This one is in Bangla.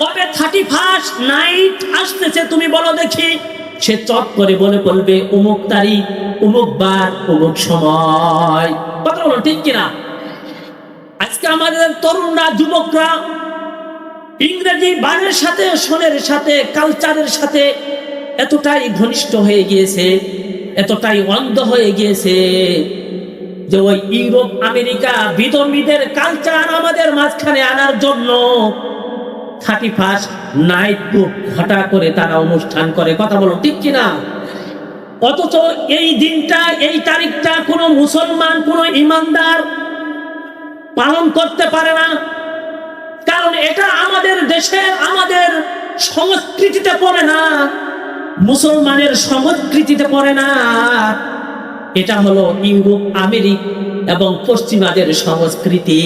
কবে থার্টি ফার্স্ট নাইট আসতেছে তুমি বলো দেখি। সে চট করে বলে বলবে, অমুক তারিখ, অমুক বার, অমুক সময়। কথা বলো ঠিক কিনা? আজকে আমাদের তরুণরা, যুবকরা ইংরেজি বারের সাথে, সোনের সাথে কালচারের সাথে এতটাই ঘনিষ্ঠ হয়ে গিয়েছে, এতটাই অন্ধ হয়ে গিয়েছে যে ওই ইউরোপ, আমেরিকা বিধর্মীদের কালচার আমাদের মাঝখানে আনার জন্য থার্টি ফার্স্ট নাইট গ্রুপ ঘটা করে তারা অনুষ্ঠান করে। কথা বলো, ঠিক কিনা? অথচ এই দিনটা, এই তারিখটা কোনো মুসলমান, কোনো ইমানদার পালন করতে পারে না। কারণ এটা আমাদের দেশে, আমাদের সংস্কৃতিতে পড়ে না। মুসলমানের সংস্কৃতিতে পড়ে না। এটা হলো ইউরোপ, আমেরিক এবং পশ্চিমাদের সংস্কৃতি।